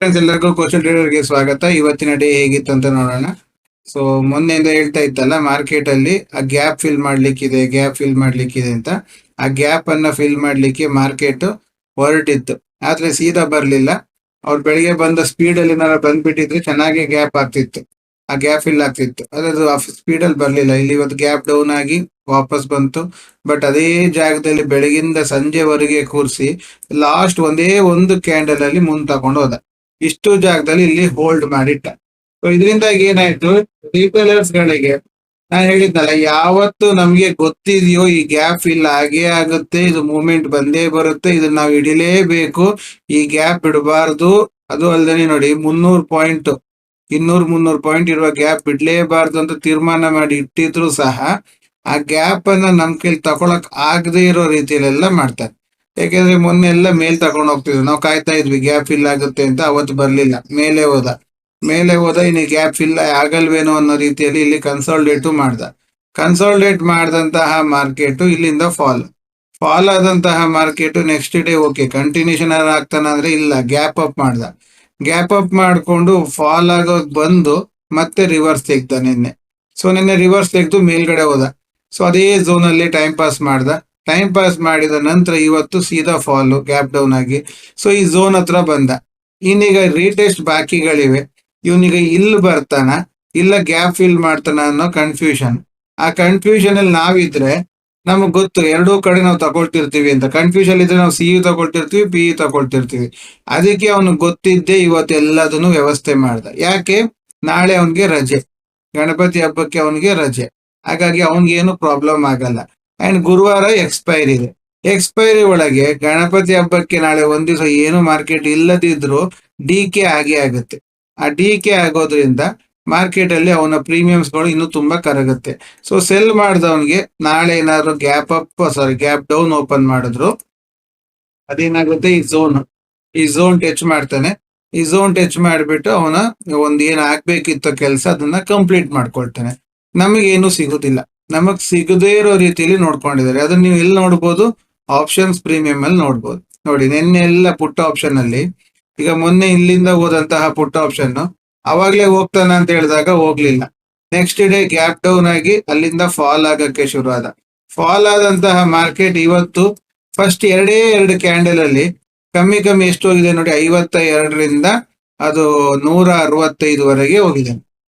Friends ಎಲ್ಲರಿಗೂ question ಟ್ರೇಡರ್ಗೆ ಸ್ವಾಗತ. ಇವತ್ತಿನ ಡೇ ಹೇಗಿತ್ತು ಅಂತ ನೋಡೋಣ. ಸೊ ಮೊನ್ನೆಯಿಂದ ಹೇಳ್ತಾ ಇತ್ತಲ್ಲ ಮಾರ್ಕೆಟ್ ಅಲ್ಲಿ ಆ ಗ್ಯಾಪ್ ಫಿಲ್ ಮಾಡ್ಲಿಕ್ಕಿದೆ ಗ್ಯಾಪ್ ಫಿಲ್ ಮಾಡ್ಲಿಕ್ಕಿದೆ ಅಂತ. ಆ ಗ್ಯಾಪ್ ಅನ್ನ ಫಿಲ್ ಮಾಡ್ಲಿಕ್ಕೆ ಮಾರ್ಕೆಟ್ ಹೊರಟಿತ್ತು. ಆದ್ರೆ ಸೀದಾ ಬರ್ಲಿಲ್ಲ. ಅವ್ರು ಬೆಳಿಗ್ಗೆ ಬಂದ ಸ್ಪೀಡ್ ಅಲ್ಲಿ ಏನಾರ ಬಂದ್ಬಿಟ್ಟಿದ್ರೆ ಚೆನ್ನಾಗಿ ಗ್ಯಾಪ್ ಆಗ್ತಿತ್ತು. ಆ ಗ್ಯಾಪ್ ಫಿಲ್ ಆಗ್ತಿತ್ತು. ಅದ್ರ ಸ್ಪೀಡ್ ಅಲ್ಲಿ ಬರ್ಲಿಲ್ಲ. ಇಲ್ಲಿ ಇವತ್ತು ಗ್ಯಾಪ್ ಡೌನ್ ಆಗಿ ವಾಪಸ್ ಬಂತು. ಬಟ್ ಅದೇ ಜಾಗದಲ್ಲಿ ಬೆಳಗಿಂದ ಸಂಜೆವರೆಗೆ ಕೂರಿಸಿ ಲಾಸ್ಟ್ ಒಂದೇ ಒಂದು ಕ್ಯಾಂಡಲ್ ಅಲ್ಲಿ ಮುಂದ್ ತಗೊಂಡು ಹೋದ. ಇಷ್ಟು ಜಾಗದಲ್ಲಿ ಇಲ್ಲಿ ಹೋಲ್ಡ್ ಮಾಡಿಟ್ಟ. ಸೊ ಇದರಿಂದಾಗಿ ಏನಾಯ್ತು? ರಿಟೇಲರ್ಸ್ ಗಳಿಗೆ ನಾನು ಹೇಳಿದ್ನಲ್ಲ, ಯಾವತ್ತು ನಮ್ಗೆ ಗೊತ್ತಿದೆಯೋ, ಈ ಗ್ಯಾಪ್ ಇಲ್ಲ ಹಾಗೆ ಆಗುತ್ತೆ, ಇದು ಮೂವ್ಮೆಂಟ್ ಬಂದೇ ಬರುತ್ತೆ, ಇದನ್ನ ನಾವು ಹಿಡಿಲೇಬೇಕು, ಈ ಗ್ಯಾಪ್ ಇಡಬಾರ್ದು ಅದು ಅಲ್ಲದೆ ನೋಡಿ, ಮುನ್ನೂರು ಪಾಯಿಂಟ್ ಇನ್ನೂರ್ ಮುನ್ನೂರು ಪಾಯಿಂಟ್ ಇರುವ ಗ್ಯಾಪ್ ಬಿಡ್ಲೇಬಾರ್ದು ಅಂತ ತೀರ್ಮಾನ ಮಾಡಿ ಇಟ್ಟಿದ್ರು ಸಹ, ಆ ಗ್ಯಾಪ್ ಅನ್ನ ನಮ್ ಕೈಲಿ ತಗೊಳಕ್ ಆಗದೆ ಇರೋ ರೀತಿಯಲ್ಲೆಲ್ಲ ಮಾಡ್ತಾರೆ. ಯಾಕೆಂದ್ರೆ ಮೊನ್ನೆ ಎಲ್ಲ ಮೇಲ್ ತಗೊಂಡು ಹೋಗ್ತಿದ್ವಿ ನಾವು ಕಾಯ್ತಾ ಇದ್ವಿ ಗ್ಯಾಪ್ ಫಿಲ್ ಆಗುತ್ತೆ ಅಂತ. ಅವತ್ತು ಬರ್ಲಿಲ್ಲ. ಮೇಲೆ ಹೋದ. ಮೇಲೆ ಹೋದ, ಇನ್ನು ಗ್ಯಾಪ್ ಫಿಲ್ ಆಗಲ್ವೇನೋ ಅನ್ನೋ ರೀತಿಯಲ್ಲಿ ಇಲ್ಲಿ ಕನ್ಸಾಲ್ಡೇಟ್ ಮಾಡ್ದ. ಕನ್ಸಾಲ್ಡೇಟ್ ಮಾಡಿದಂತಹ ಮಾರ್ಕೆಟ್ ಇಲ್ಲಿಂದ ಫಾಲ್ ಫಾಲ್ ಆದಂತಹ market next day okay continuation ಆಗ್ತಾನ ಅಂದ್ರೆ ಇಲ್ಲ. ಗ್ಯಾಪ್ ಅಪ್ ಮಾಡ್ದ. ಗ್ಯಾಪ್ ಅಪ್ ಮಾಡಿಕೊಂಡು ಫಾಲ್ ಆಗೋದು ಬಂದು ಮತ್ತೆ ರಿವರ್ಸ್ ತೆಗ್ದ ನಿನ್ನೆ. ಸೊ ನಿನ್ನೆ ರಿವರ್ಸ್ ತೆಗೆದು ಮೇಲ್ಗಡೆ ಹೋದ. ಸೊ ಅದೇ ಝೋನ್ ಅಲ್ಲಿ ಟೈಮ್ ಪಾಸ್ ಮಾಡ್ದ. ಟೈಮ್ ಪಾಸ್ ಮಾಡಿದ ನಂತರ ಇವತ್ತು ಸೀದಾ ಫಾಲ್ ಗ್ಯಾಪ್ ಡೌನ್ ಆಗಿ. ಸೊ ಈ ಝೋನ್ ಹತ್ರ ಬಂದ. ಇನ್ನೀಗ ರೀಟೆಸ್ಟ್ ಬಾಕಿಗಳಿವೆ. ಇವನೀಗ ಇಲ್ಲಿ ಬರ್ತಾನ, ಇಲ್ಲ ಗ್ಯಾಪ್ ಫಿಲ್ ಮಾಡ್ತಾನ ಅನ್ನೋ ಕನ್ಫ್ಯೂಷನ್ ಆ ಕನ್ಫ್ಯೂಷನ್ ಅಲ್ಲಿ ನಾವಿದ್ರೆ, ನಮಗ್ ಗೊತ್ತು, ಎರಡೂ ಕಡೆ ನಾವು ತಗೊಳ್ತಿರ್ತೀವಿ ಅಂತ. ಕನ್ಫ್ಯೂಷನ್ ಇದ್ರೆ ನಾವು ಸಿ ಯು ತಗೊಳ್ತಿರ್ತೀವಿ ಪಿ ಯು ತಗೊಳ್ತಿರ್ತೀವಿ. ಅದಕ್ಕೆ ಅವನು ಗೊತ್ತಿದ್ದೇ ಇವತ್ತೆಲ್ಲದನ್ನು ವ್ಯವಸ್ಥೆ ಮಾಡ್ದ. ಯಾಕೆ? ನಾಳೆ ಅವನಿಗೆ ರಜೆ. ಗಣಪತಿ ಹಬ್ಬಕ್ಕೆ ಅವನಿಗೆ ರಜೆ. ಹಾಗಾಗಿ ಅವನಿಗೇನು ಪ್ರಾಬ್ಲಮ್ ಆಗಲ್ಲ. ಅಂಡ್ ಗುರುವಾರ ಎಕ್ಸ್ಪೈರಿ ಇದೆ ಎಕ್ಸ್ಪೈರಿ ಒಳಗೆ ಗಣಪತಿ ಹಬ್ಬಕ್ಕೆ ನಾಳೆ ಒಂದ್ ದಿವಸ ಏನು ಮಾರ್ಕೆಟ್ ಇಲ್ಲದಿದ್ರು ಡಿ ಕೆ ಆಗೇ ಆಗುತ್ತೆ. ಆ ಡಿ ಕೆ ಆಗೋದ್ರಿಂದ ಮಾರ್ಕೆಟ್ ಅಲ್ಲಿ ಅವನ ಪ್ರೀಮಿಯಮ್ಸ್ಗಳು ಇನ್ನು ತುಂಬಾ ಕರಗುತ್ತೆ. ಸೊ ಸೆಲ್ ಮಾಡಿದವನಿಗೆ ನಾಳೆ ಏನಾದ್ರು gap up sorry gap down open ಮಾಡಿದ್ರು, ಅದೇನಾಗುತ್ತೆ? ಈ ಝೋನ್ ಈ ಝೋನ್ ಟಚ್ ಮಾಡ್ತಾನೆ. ಈ ಝೋನ್ ಟಚ್ ಮಾಡಿಬಿಟ್ಟು ಅವನ ಒಂದ್ ಏನ್ ಆಗ್ಬೇಕಿತ್ತು ಕೆಲಸ ಅದನ್ನ ಕಂಪ್ಲೀಟ್ ಮಾಡ್ಕೊಳ್ತಾನೆ. ನಮಗೇನು ಸಿಗುದಿಲ್ಲ. ನಮಗ್ ಸಿಗದೇ ಇರೋ ರೀತಿಯಲ್ಲಿ ನೋಡ್ಕೊಂಡಿದ್ದಾರೆ. ಅದನ್ನ ನೀವು ಎಲ್ಲಿ ನೋಡ್ಬೋದು? ಆಪ್ಷನ್ಸ್ ಪ್ರೀಮಿಯಂ ಅಲ್ಲಿ ನೋಡ್ಬೋದು. ನೋಡಿ, ನಿನ್ನೆ ಎಲ್ಲ ಪುಟ್ಟ ಆಪ್ಷನ್ ಅಲ್ಲಿ, ಈಗ ಮೊನ್ನೆ ಇಲ್ಲಿಂದ ಹೋದಂತಹ ಪುಟ್ಟ ಆಪ್ಷನ್ ಅವಾಗ್ಲೇ ಹೋಗ್ತಾನ ಅಂತ ಹೇಳಿದಾಗ ಹೋಗ್ಲಿಲ್ಲ. ನೆಕ್ಸ್ಟ್ ಡೇ ಗ್ಯಾಪ್ ಡೌನ್ ಆಗಿ ಅಲ್ಲಿಂದ ಫಾಲ್ ಆಗಕ್ಕೆ ಶುರು ಆದ ಫಾಲ್ ಆದಂತಹ ಮಾರ್ಕೆಟ್ ಇವತ್ತು ಫಸ್ಟ್ ಎರಡೇ ಎರಡು ಕ್ಯಾಂಡಲ್ ಅಲ್ಲಿ ಕಮ್ಮಿ ಕಮ್ಮಿ ಎಷ್ಟು ಹೋಗಿದೆ ನೋಡಿ ಐವತ್ತ ಎರಡರಿಂದ ಅದು ನೂರ ಅರವತ್ತೈದುವರೆಗೆ ಹೋಗಿದೆ.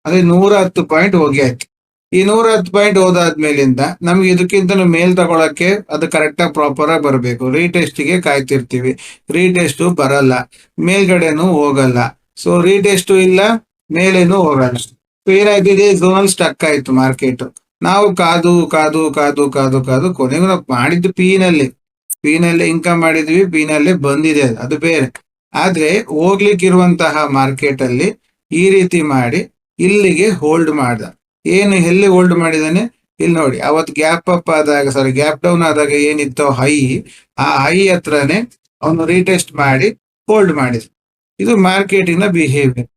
ಅದೇ ನೂರ ಹತ್ತು ಪಾಯಿಂಟ್ ಹೋಗಿ ಆಯ್ತು. ಈ ನೂರ ಹತ್ತು ಪಾಯಿಂಟ್ ಹೋದಾದ್ಮೇಲಿಂದ ನಮ್ಗೆ ಇದಕ್ಕಿಂತ ಮೇಲ್ ತಗೊಳಕ್ಕೆ ಅದು ಕರೆಕ್ಟ್ ಆಗಿ ಪ್ರಾಪರ್ ಆಗಿ ಬರಬೇಕು. ರೀಟೆಸ್ಟ್ಗೆ ಕಾಯ್ತಿರ್ತೀವಿ. ರೀಟೆಸ್ಟು ಬರಲ್ಲ. ಮೇಲ್ಗಡೆನೂ ಹೋಗಲ್ಲ. ಸೊ ರೀಟೆಸ್ಟು ಇಲ್ಲ, ಮೇಲೇನು ಹೋಗಲ್ಲ. ಸೊ ಏನಾಯ್ತು ಇದೆ ಝೋನಲ್ ಸ್ಟಕ್ ಆಯ್ತು ಮಾರ್ಕೆಟ್ ನಾವು ಕಾದು ಕಾದು ಕಾದು ಕಾದು ಕಾದು ಕೊನೆಗೂ ನಾವು ಮಾಡಿದ್ದು ಪಿ ನಲ್ಲಿ. ಪಿ ನಲ್ಲಿ ಇನ್ಕಮ್ ಮಾಡಿದ್ವಿ ಪಿ ನಲ್ಲಿ ಬಂದಿದೆ. ಅದು. ಬೇರೆ. ಆದ್ರೆ, ಹೋಗ್ಲಿಕ್ಕಿರುವಂತಹ ಮಾರ್ಕೆಟ್ ಅಲ್ಲಿ ಈ ರೀತಿ ಮಾಡಿ ಇಲ್ಲಿಗೆ ಹೋಲ್ಡ್ ಮಾಡ್ದ. ಏನು ಎಲ್ಲಿ ಹೋಲ್ಡ್ ಮಾಡಿದಾನೆ ಇಲ್ಲಿ ನೋಡಿ. ಅವತ್ತು ಗ್ಯಾಪ್ ಅಪ್ ಆದಾಗ ಸಾರಿ ಗ್ಯಾಪ್ ಡೌನ್ ಆದಾಗ ಏನಿತ್ತು ಹೈ, ಆ ಹೈ ಹತ್ರನೇ ಅವನು ರೀಟೆಸ್ಟ್ ಮಾಡಿ ಹೋಲ್ಡ್ ಮಾಡಿದ. ಇದು ಮಾರ್ಕೆಟಿನ ಬಿಹೇವಿಯರ್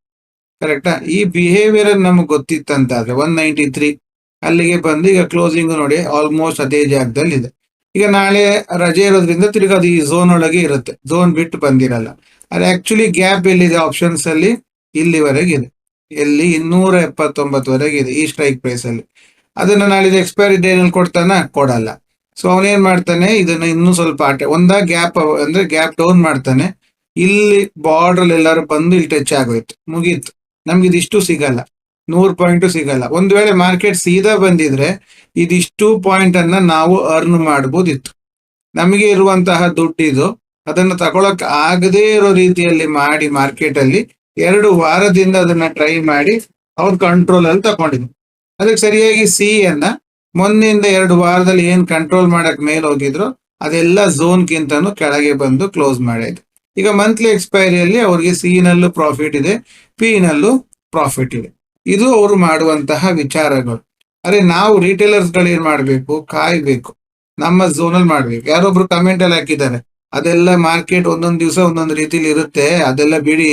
ಕರೆಕ್ಟಾ ಈ ಬಿಹೇವಿಯರ್ ನಮಗೆ ಗೊತ್ತಿತ್ತಂತಾದ್ರೆ ಒನ್ ನೈಂಟಿ ತ್ರೀ ಅಲ್ಲಿಗೆ ಬಂದು ಈಗ ಕ್ಲೋಸಿಂಗ್ ನೋಡಿ ಆಲ್ಮೋಸ್ಟ್ ಅದೇ ಜಾಗದಲ್ಲಿ ಇದೆ. ಈಗ ನಾಳೆ ರಜೆ ಇರೋದ್ರಿಂದ ತಿರ್ಗಿ ಅದು ಈ ಝೋನ್ ಒಳಗೆ ಇರುತ್ತೆ. ಝೋನ್ ಬಿಟ್ಟು ಬಂದಿರಲ್ಲ. ಅದು ಆಕ್ಚುಲಿ ಗ್ಯಾಪ್ ಎಲ್ಲಿದೆ? ಆಪ್ಷನ್ಸ್ ಅಲ್ಲಿ ಇಲ್ಲಿವರೆಗೆ ಇದೆ. ಎಲ್ಲಿ ಇನ್ನೂರ ಎಪ್ಪತ್ತೊಂಬತ್ತುವರೆಗೆ ಇದೆ ಈ ಸ್ಟ್ರೈಕ್ ಪ್ರೈಸ್ ಅಲ್ಲಿ. ಅದನ್ನ ನಾಳಿದ ಎಕ್ಸ್ಪೈರಿ ಡೇನಲ್ಲಿ ಕೊಡ್ತಾನ? ಕೊಡಲ್ಲ. ಸೊ ಅವನೇನ್ ಮಾಡ್ತಾನೆ? ಇದನ್ನ ಇನ್ನೂ ಸ್ವಲ್ಪ ಆಟ, ಒಂದ ಗ್ಯಾಪ್ ಅಂದ್ರೆ ಗ್ಯಾಪ್ ಡೌನ್ ಮಾಡ್ತಾನೆ. ಇಲ್ಲಿ ಬಾರ್ಡರ್ ಎಲ್ಲರೂ ಬಂದು ಇಲ್ಲಿ ಟಚ್ ಆಗೋಯ್ತು. ಮುಗೀತು. ನಮ್ಗೆ ಇದಿಷ್ಟು ಸಿಗಲ್ಲ. ನೂರು ಪಾಯಿಂಟ್ ಸಿಗಲ್ಲ. ಒಂದ್ ವೇಳೆ ಮಾರ್ಕೆಟ್ ಸೀದಾ ಬಂದಿದ್ರೆ ಇದಿಷ್ಟು ಪಾಯಿಂಟ್ ಅನ್ನ ನಾವು ಅರ್ನ್ ಮಾಡಬಹುದಿತ್ತು ನಮಗೆ ಇರುವಂತಹ ದುಡ್ಡಿದು ಅದನ್ನ ತಗೊಳಕ್ ಆಗದೇ ಇರೋ ರೀತಿಯಲ್ಲಿ ಮಾಡಿ ಮಾರ್ಕೆಟ್ ಅಲ್ಲಿ ಎರಡು ವಾರದಿಂದ ಅದನ್ನ ಟ್ರೈ ಮಾಡಿ ಅವ್ರ ಕಂಟ್ರೋಲ್ ಅಲ್ಲಿ ತಗೊಂಡಿದ್ರು ಅದಕ್ಕೆ ಸರಿಯಾಗಿ ಸಿ ಅನ್ನ ಮೊನ್ನೆಯಿಂದ ಎರಡು ವಾರದಲ್ಲಿ ಏನ್ ಕಂಟ್ರೋಲ್ ಮಾಡಕ್ ಮೇಲೆ ಹೋಗಿದ್ರು ಅದೆಲ್ಲ ಝೋನ್ ಗಿಂತನೂ ಕೆಳಗೆ ಬಂದು ಕ್ಲೋಸ್ ಮಾಡಿದ್ರು ಈಗ ಮಂತ್ಲಿ ಎಕ್ಸ್ಪೈರಿಯಲ್ಲಿ ಅವ್ರಿಗೆ ಸಿ ನಲ್ಲೂ ಪ್ರಾಫಿಟ್ ಇದೆ ಪಿ ನಲ್ಲೂ ಪ್ರಾಫಿಟ್ ಇದೆ. ಇದು ಅವರು ಮಾಡುವಂತಹ ವಿಚಾರಗಳು. ಅರೆ ನಾವು ರಿಟೇಲರ್ಸ್ಗಳು ಏನ್ ಮಾಡ್ಬೇಕು? ಕಾಯ್ಬೇಕು. ನಮ್ಮ ಝೋನಲ್ಲಿ ಮಾಡ್ಬೇಕು. ಯಾರೊಬ್ರು ಕಮೆಂಟ್ ಅಲ್ಲಿ ಹಾಕಿದ್ದಾರೆ, ಅದೆಲ್ಲ ಮಾರ್ಕೆಟ್ ಒಂದೊಂದ್ ದಿವಸ ಒಂದೊಂದು ರೀತಿಲಿ ಇರುತ್ತೆ, ಅದೆಲ್ಲ ಬಿಡಿ.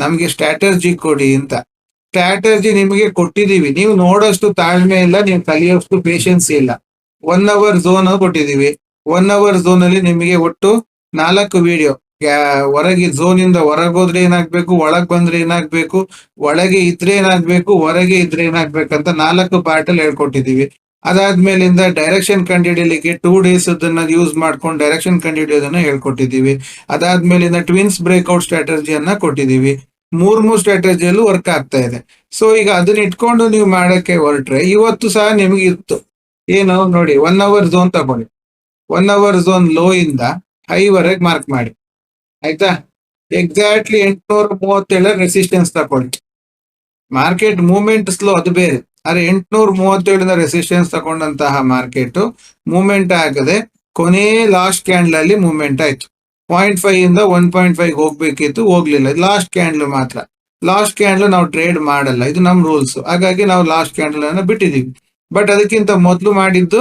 ನಮ್ಗೆ ಸ್ಟ್ರಾಟಜಿ ಕೊಡಿ ಅಂತ. ಸ್ಟ್ರಾಟಜಿ ನಿಮಗೆ ಕೊಟ್ಟಿದ್ದೀವಿ ನೀವು ನೋಡೋಷ್ಟು ತಾಳ್ಮೆ ಇಲ್ಲ, ನೀವು ಕಲಿಯೋಷ್ಟು ಪೇಶನ್ಸ್ ಇಲ್ಲ. ಒನ್ ಅವರ್ ಝೋನ್ ಕೊಟ್ಟಿದೀವಿ. ಒನ್ ಅವರ್ ಝೋನ್ ಅಲ್ಲಿ ನಿಮಗೆ ಒಟ್ಟು ನಾಲ್ಕು ವಿಡಿಯೋ ಹೊರಗೆ ಝೋನ್ ಇಂದ ಹೊರಗೋದ್ರೆ ಏನಾಗ್ಬೇಕು, ಒಳಗ್ ಬಂದ್ರೆ ಏನಾಗ್ಬೇಕು, ಒಳಗೆ ಇದ್ರೆ ಏನಾಗ್ಬೇಕು, ಹೊರಗೆ ಇದ್ರೆ ಏನಾಗ್ಬೇಕಂತ ನಾಲ್ಕು ಪಾರ್ಟ್ ಅಲ್ಲಿ ಹೇಳ್ಕೊಟ್ಟಿದೀವಿ. ಅದಾದ್ಮೇಲಿಂದ ಡೈರೆಕ್ಷನ್ ಕಂಡುಹಿಡಿಯಲಿಕ್ಕೆ ಟೂ ಡೇಸ್ ಅದನ್ನ ಯೂಸ್ ಮಾಡ್ಕೊಂಡು ಡೈರೆಕ್ಷನ್ ಕಂಡುಹಿಡಿಯೋದನ್ನ ಹೇಳ್ಕೊಟ್ಟಿದ್ದೀವಿ. ಅದಾದ್ಮೇಲಿಂದ ಟ್ವಿನ್ಸ್ ಬ್ರೇಕ್ಔಟ್ ಸ್ಟ್ರಾಟಜಿಯನ್ನ ಕೊಟ್ಟಿದ್ದೀವಿ. ಮೂರ್ ಮೂರ್ ಸ್ಟ್ರಾಟಜಿಯಲ್ಲೂ ವರ್ಕ್ ಆಗ್ತಾ ಇದೆ. ಸೊ ಈಗ ಅದನ್ನ ಇಟ್ಕೊಂಡು ನೀವು ಮಾಡಕ್ಕೆ ಹೊರಟ್ರೆ ಇವತ್ತು ಸಹ ನಿಮ್ಗೆ ಇತ್ತು. ಏನು? ನೋಡಿ ಒನ್ ಅವರ್ ಝೋನ್ ತಗೊಳ್ಳಿ. ಒನ್ ಅವರ್ ಝೋನ್ ಲೋ ಇಂದ ಹೈ ವರೆಗೆ ಮಾರ್ಕ್ ಮಾಡಿ. ಆಯ್ತಾ? ಎಕ್ಸಾಕ್ಟ್ಲಿ ಎಂಟುನೂರ ಮೂವತ್ತೇಳರ ರೆಸಿಸ್ಟೆನ್ಸ್ ತಗೊಳ್ಳಿ. ಮಾರ್ಕೆಟ್ ಮೂವ್ಮೆಂಟ್ ಸ್ಲೋ ಅದು ಬೇರೆ. ಆದ್ರೆ ಎಂಟುನೂರ ಮೂವತ್ತೇಳನ ರೆಸಿಸ್ಟೆನ್ಸ್ ತಗೊಂಡಂತಹ ಮಾರ್ಕೆಟ್ ಮೂವ್ಮೆಂಟ್ ಆಗದೆ ಕೊನೆ ಲಾಸ್ಟ್ ಕ್ಯಾಂಡಲ್ ಅಲ್ಲಿ ಮೂವ್ಮೆಂಟ್ ಆಯ್ತು. ಪಾಯಿಂಟ್ ಫೈವ್ ಇಂದ ಒನ್ ಪಾಯಿಂಟ್ ಫೈವ್ ಹೋಗ್ಬೇಕಿತ್ತು, ಹೋಗ್ಲಿಲ್ಲ. ಲಾಸ್ಟ್ ಕ್ಯಾಂಡಲ್ ಮಾತ್ರ. ಲಾಸ್ಟ್ ಕ್ಯಾಂಡಲ್ ನಾವು ಟ್ರೇಡ್ ಮಾಡಲ್ಲ. ಇದು ನಮ್ ರೂಲ್ಸ್ ಹಾಗಾಗಿ ನಾವು ಲಾಸ್ಟ್ ಕ್ಯಾಂಡಲ್ ಅನ್ನ ಬಿಟ್ಟಿದೀವಿ. ಬಟ್ ಅದಕ್ಕಿಂತ ಮೊದಲು ಮಾಡಿದ್ದು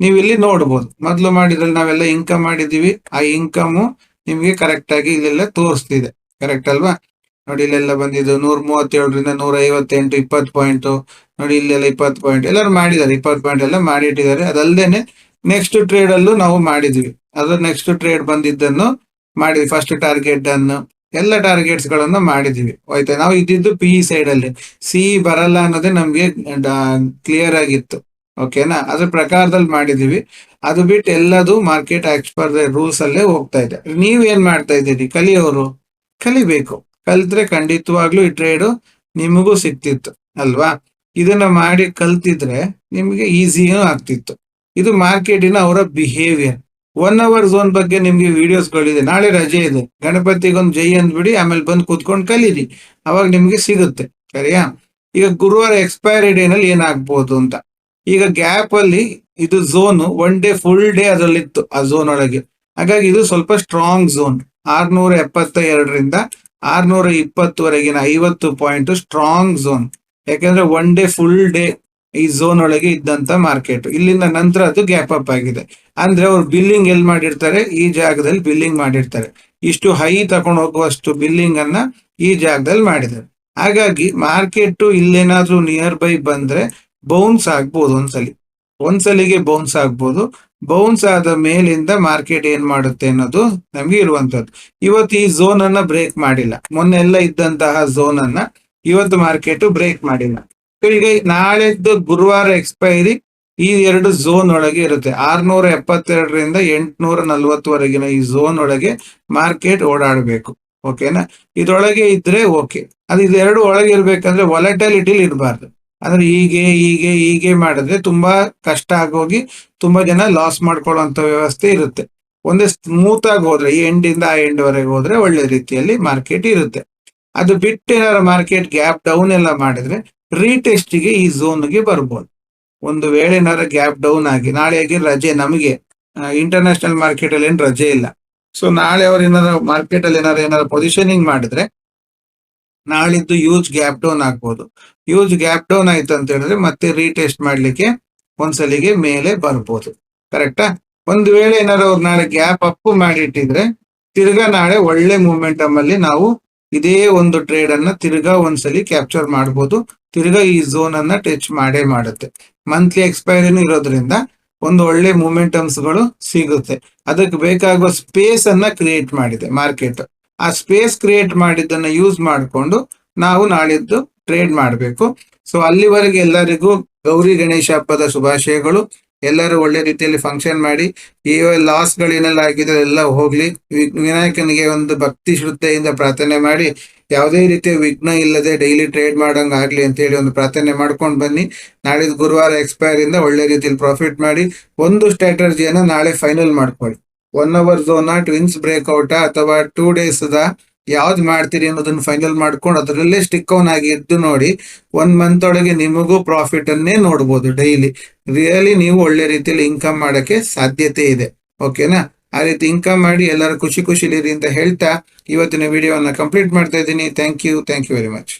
ನೀವು ಇಲ್ಲಿ ನೋಡ್ಬೋದು. ಮೊದಲು ಮಾಡಿದ್ರಲ್ಲಿ ನಾವೆಲ್ಲ ಇನ್ಕಮ್ ಮಾಡಿದೀವಿ ಆ ಇನ್ಕಮ್ ನಿಮ್ಗೆ ಕರೆಕ್ಟ್ ಆಗಿ ಇಲ್ಲೆಲ್ಲ ತೋರಿಸ್ತಿದೆ. ಕರೆಕ್ಟ್ ಅಲ್ವಾ? ನೋಡಿ, ಇಲ್ಲೆಲ್ಲ ಬಂದಿದ್ದು ನೂರ ಮೂವತ್ತೇಳರಿಂದ ನೂರ ಐವತ್ತೆಂಟು ಇಪ್ಪತ್ತು ಪಾಯಿಂಟ್ ನೋಡಿ, ಇಲ್ಲೆಲ್ಲ ಇಪ್ಪತ್ತು ಪಾಯಿಂಟ್ ಎಲ್ಲರೂ ಮಾಡಿದ್ದಾರೆ, ಇಪ್ಪತ್ತು ಪಾಯಿಂಟ್ ಎಲ್ಲ ಮಾಡಿಟ್ಟಿದ್ದಾರೆ. ಅದಲ್ದೇನೆ ನೆಕ್ಸ್ಟ್ ಟ್ರೇಡ್ ಅಲ್ಲೂ ನಾವು ಮಾಡಿದ್ವಿ ಅದು ನೆಕ್ಸ್ಟ್ ಟ್ರೇಡ್ ಬಂದಿದ್ದನ್ನು ಮಾಡಿದ್ವಿ. ಫಸ್ಟ್ ಟಾರ್ಗೆಟ್ ಅನ್ನು, ಎಲ್ಲ ಟಾರ್ಗೆಟ್ಸ್ ಗಳನ್ನ ಮಾಡಿದ್ವಿ ಆಯ್ತಾ? ನಾವು ಇದ್ದಿದ್ದು ಪಿ ಸೈಡ್ ಅಲ್ಲಿ. ಸಿ ಬರಲ್ಲ ಅನ್ನೋದೇ ನಮ್ಗೆ ಕ್ಲಿಯರ್ ಆಗಿತ್ತು. ಓಕೆನಾ? ಅದ್ರ ಪ್ರಕಾರದಲ್ಲಿ ಮಾಡಿದೀವಿ ಅದು ಬಿಟ್ಟು ಎಲ್ಲದು ಮಾರ್ಕೆಟ್ ಎಕ್ಸ್ಪರ್ ರೂಲ್ಸ್ ಅಲ್ಲೇ ಹೋಗ್ತಾ ಇದೆ. ನೀವ್ ಏನ್ ಮಾಡ್ತಾ ಇದ್ದೀರಿ? ಕಲಿಯೋರು? ಕಲಿಬೇಕು. ಕಲ್ತ್ರೆ ಖಂಡಿತವಾಗ್ಲೂ ಈ ಟ್ರೇಡು ನಿಮಗೂ ಸಿಕ್ತಿತ್ತು, ಅಲ್ವಾ? ಇದನ್ನ ಮಾಡಿ ಕಲ್ತಿದ್ರೆ ನಿಮ್ಗೆ ಈಸಿಯೂ ಆಗ್ತಿತ್ತು. ಇದು ಮಾರ್ಕೆಟಿನ ಅವರ ಬಿಹೇವಿಯರ್ ಒನ್ ಅವರ್ ಝೋನ್ ಬಗ್ಗೆ ನಿಮ್ಗೆ ವಿಡಿಯೋಸ್ಗಳಿದೆ ನಾಳೆ ರಜೆ ಇದೆ. ಗಣಪತಿಗೊಂದು ಜೈ ಅಂದ್ಬಿಡಿ, ಆಮೇಲೆ ಬಂದು ಕೂತ್ಕೊಂಡು ಕಲೀರಿ. ಅವಾಗ ನಿಮ್ಗೆ ಸಿಗುತ್ತೆ. ಸರಿಯಾ? ಈಗ ಗುರುವಾರ ಎಕ್ಸ್ಪೈರಿ ಡೇನಲ್ಲಿ ಏನಾಗ್ಬೋದು ಅಂತ. ಈಗ ಗ್ಯಾಪ್ ಅಲ್ಲಿ ಇದು zone one day full day ಅದರಲ್ಲಿತ್ತು ಆ ಝೋನ್ ಒಳಗೆ. ಹಾಗಾಗಿ ಇದು ಸ್ವಲ್ಪ ಸ್ಟ್ರಾಂಗ್ ಝೋನ್ ಆರ್ನೂರ ಎಪ್ಪತ್ತ ಎರಡರಿಂದ ಆರ್ನೂರ ಇಪ್ಪತ್ತುವರೆಗಿನ ಐವತ್ತು ಪಾಯಿಂಟ್ ಸ್ಟ್ರಾಂಗ್ ಝೋನ್ ಯಾಕಂದ್ರೆ ಒನ್ ಡೇ ಫುಲ್ ಡೇ ಈ ಝೋನ್ ಒಳಗೆ ಇದ್ದಂತ ಮಾರ್ಕೆಟ್ ಇಲ್ಲಿಂದ ನಂತರ ಅದು ಗ್ಯಾಪ್ ಅಪ್ ಆಗಿದೆ. ಅಂದ್ರೆ ಅವ್ರು ಬಿಲ್ಲಿಂಗ್ ಎಲ್ಲಿ ಮಾಡಿರ್ತಾರೆ? ಈ ಜಾಗದಲ್ಲಿ ಬಿಲ್ಲಿಂಗ್ ಮಾಡಿರ್ತಾರೆ. ಇಷ್ಟು ಹೈ ತಗೊಂಡು ಹೋಗುವಷ್ಟು ಬಿಲ್ಲಿಂಗ್ ಅನ್ನ ಈ ಜಾಗದಲ್ಲಿ ಮಾಡಿದ್ದಾರೆ. ಹಾಗಾಗಿ ಮಾರ್ಕೆಟ್ ಇಲ್ಲೇನಾದ್ರೂ ನಿಯರ್ ಬೈ ಬಂದ್ರೆ ಬೌನ್ಸ್ ಆಗ್ಬಹುದು ಒಂದ್ಸಲಿ. ಒಂದ್ಸಲಿಗೆ ಬೌನ್ಸ್ ಆಗ್ಬೋದು. ಬೌನ್ಸ್ ಆದ ಮೇಲಿಂದ ಮಾರ್ಕೆಟ್ ಏನ್ ಮಾಡುತ್ತೆ ಅನ್ನೋದು ನಮ್ಗೆ ಇರುವಂತದ್ದು ಇವತ್ತು ಈ ಝೋನ್ ಅನ್ನ ಬ್ರೇಕ್ ಮಾಡಿಲ್ಲ. ಮೊನ್ನೆಲ್ಲ ಇದ್ದಂತಹ ಝೋನ್ ಅನ್ನ ಇವತ್ತು ಮಾರ್ಕೆಟ್ ಬ್ರೇಕ್ ಮಾಡಿಲ್ಲ. ಈಗ ನಾಳೆದ್ದು ಗುರುವಾರ ಎಕ್ಸ್ಪೈರಿ ಈ ಎರಡು ಝೋನ್ ಒಳಗೆ ಇರುತ್ತೆ. ಆರ್ನೂರ ಎಪ್ಪತ್ತೆರಡರಿಂದ ಎಂಟುನೂರ ನಲ್ವತ್ತುವರೆಗಿನ ಈ ಝೋನ್ ಒಳಗೆ ಮಾರ್ಕೆಟ್ ಓಡಾಡಬೇಕು. ಓಕೆನಾ ಇದೊಳಗೆ ಇದ್ರೆ ಓಕೆ ಅದು ಇದೆರಡು ಒಳಗೆ ಇರ್ಬೇಕಂದ್ರೆ ವಾಲಟಾಲಿಟಿಲಿ ಇರಬಾರ್ದು. ಅಂದ್ರೆ ಹೀಗೆ ಹೀಗೆ ಹೀಗೆ ಮಾಡಿದ್ರೆ ತುಂಬಾ ಕಷ್ಟ ಆಗೋಗಿ ತುಂಬಾ ಜನ ಲಾಸ್ ಮಾಡ್ಕೊಳ್ಳುವಂತ ವ್ಯವಸ್ಥೆ ಇರುತ್ತೆ. ಒಂದೇ ಸ್ಮೂತ್ ಆಗಿ ಹೋದ್ರೆ, ಈ ಎಂಡ್ ಇಂದ ಆ ಎಂಡ್ ವರೆಗೆ ಹೋದ್ರೆ ಒಳ್ಳೆ ರೀತಿಯಲ್ಲಿ ಮಾರ್ಕೆಟ್ ಇರುತ್ತೆ. ಅದು ಬಿಟ್ಟು ಏನಾದ್ರು ಮಾರ್ಕೆಟ್ ಗ್ಯಾಪ್ ಡೌನ್ ಎಲ್ಲ ಮಾಡಿದ್ರೆ ರೀಟೆಸ್ಟ್ಗೆ ಈ ಝೋನ್ಗೆ ಬರ್ಬೋದು. ಒಂದು ವೇಳೆ ಏನಾದ್ರು ಗ್ಯಾಪ್ ಡೌನ್ ಆಗಿ, ನಾಳೆ ಆಗಿ ರಜೆ ನಮಗೆ. ಇಂಟರ್ನ್ಯಾಷನಲ್ ಮಾರ್ಕೆಟ್ ಅಲ್ಲಿ ಏನು ರಜೆ ಇಲ್ಲ. ಸೊ ನಾಳೆ ಅವ್ರು ಏನಾದ್ರು ಮಾರ್ಕೆಟ್ ಅಲ್ಲಿ ಏನಾದ್ರು ಏನಾದ್ರು ಪೊಸಿಷನಿಂಗ್ ಮಾಡಿದ್ರೆ ನಾಳಿದ್ದು ಯೂಸ್ ಗ್ಯಾಪ್ ಡೌನ್ ಆಗ್ಬೋದು. ಯೂಸ್ ಗ್ಯಾಪ್ ಡೌನ್ ಆಯ್ತು ಅಂತ ಹೇಳಿದ್ರೆ ಮತ್ತೆ ರೀಟೆಸ್ಟ್ ಮಾಡ್ಲಿಕ್ಕೆ ಒಂದ್ಸಲಿಗೆ ಮೇಲೆ ಬರ್ಬೋದು. ಕರೆಕ್ಟಾ ಒಂದು ವೇಳೆ ಏನಾದ್ರು ಅವ್ರು ನಾಳೆ ಗ್ಯಾಪ್ ಅಪ್ ಮಾಡಿಟ್ಟಿದ್ರೆ ತಿರ್ಗಾ ನಾಳೆ ಒಳ್ಳೆ ಮೂಮೆಂಟಮ್ ಅಲ್ಲಿ ನಾವು ಇದೇ ಒಂದು ಟ್ರೇಡ್ ಅನ್ನ ತಿರ್ಗಾ ಒಂದ್ಸಲಿ ಕ್ಯಾಪ್ಚರ್ ಮಾಡ್ಬೋದು. ತಿರ್ಗಾ ಈ ಝೋನ್ ಅನ್ನ ಟಚ್ ಮಾಡೇ ಮಾಡುತ್ತೆ. ಮಂತ್ಲಿ ಎಕ್ಸ್ಪೈರಿನೂ ಇರೋದ್ರಿಂದ ಒಂದು ಒಳ್ಳೆ ಮೂಮೆಂಟಮ್ಸ್ಗಳು ಸಿಗುತ್ತೆ. ಅದಕ್ಕೆ ಬೇಕಾಗುವ ಸ್ಪೇಸ್ ಅನ್ನ ಕ್ರಿಯೇಟ್ ಮಾಡಿದೆ ಮಾರ್ಕೆಟ್ ಆ ಸ್ಪೇಸ್ ಕ್ರಿಯೇಟ್ ಮಾಡಿದ್ದನ್ನ ಯೂಸ್ ಮಾಡಿಕೊಂಡು ನಾವು ನಾಳಿದ್ದು ಟ್ರೇಡ್ ಮಾಡಬೇಕು. ಸೊ ಅಲ್ಲಿವರೆಗೆ ಎಲ್ಲರಿಗೂ ಗೌರಿ ಗಣೇಶ ಹಬ್ಬದ ಶುಭಾಶಯಗಳು. ಎಲ್ಲರೂ ಒಳ್ಳೆ ರೀತಿಯಲ್ಲಿ ಫಂಕ್ಷನ್ ಮಾಡಿ ಈ ಲಾಸ್ ಗಳೇನೆಲ್ಲ ಆಗಿದೆ ಎಲ್ಲ ಹೋಗ್ಲಿ. ವಿನಾಯಕನಿಗೆ ಒಂದು ಭಕ್ತಿ ಶ್ರದ್ಧೆಯಿಂದ ಪ್ರಾರ್ಥನೆ ಮಾಡಿ, ಯಾವುದೇ ರೀತಿಯ ವಿಘ್ನ ಇಲ್ಲದೆ ಡೈಲಿ ಟ್ರೇಡ್ ಮಾಡಂಗಾಗ್ಲಿ ಅಂತ ಹೇಳಿ ಒಂದು ಪ್ರಾರ್ಥನೆ ಮಾಡ್ಕೊಂಡು ಬನ್ನಿ. ನಾಳಿದ್ದು ಗುರುವಾರ ಎಕ್ಸ್ಪೈರ್ ಇಂದ ಒಳ್ಳೆ ರೀತಿಯಲ್ಲಿ ಪ್ರಾಫಿಟ್ ಮಾಡಿ, ಒಂದು ಸ್ಟ್ರಾಟಜಿಯನ್ನ ನಾಳೆ ಫೈನಲ್ ಮಾಡ್ಕೊಳ್ಳಿ. One hour zone twins breakout ಅಥವಾ ಟೂ ಡೇಸ್ ಯಾವ್ದು ಮಾಡ್ತೀರಿ ಅನ್ನೋದನ್ನ ಫೈನಲ್ ಮಾಡ್ಕೊಂಡು ಅದರಲ್ಲೇ ಸ್ಟಿಕ್ ಆನ್ ಆಗಿ ಇದ್ದು ನೋಡಿ ಒನ್ ಮಂತ್ ಒಳಗೆ ನಿಮಗೂ ಪ್ರಾಫಿಟ್ ಅನ್ನೇ ನೋಡ್ಬೋದು ಡೈಲಿ ರಿಯಲಿ ನೀವು ಒಳ್ಳೆ ರೀತಿಯಲ್ಲಿ ಇನ್ಕಮ್ ಮಾಡೋಕ್ಕೆ ಸಾಧ್ಯತೆ ಇದೆ. ಓಕೆನಾ ಆ ರೀತಿ ಇನ್ಕಮ್ ಮಾಡಿ ಎಲ್ಲರೂ ಖುಷಿ ಖುಷಿಲಿರಿ ಅಂತ ಹೇಳ್ತಾ ಇವತ್ತಿನ ವಿಡಿಯೋವನ್ನು ಕಂಪ್ಲೀಟ್ ಮಾಡ್ತಾ ಇದ್ದೀನಿ. Thank you thank you very much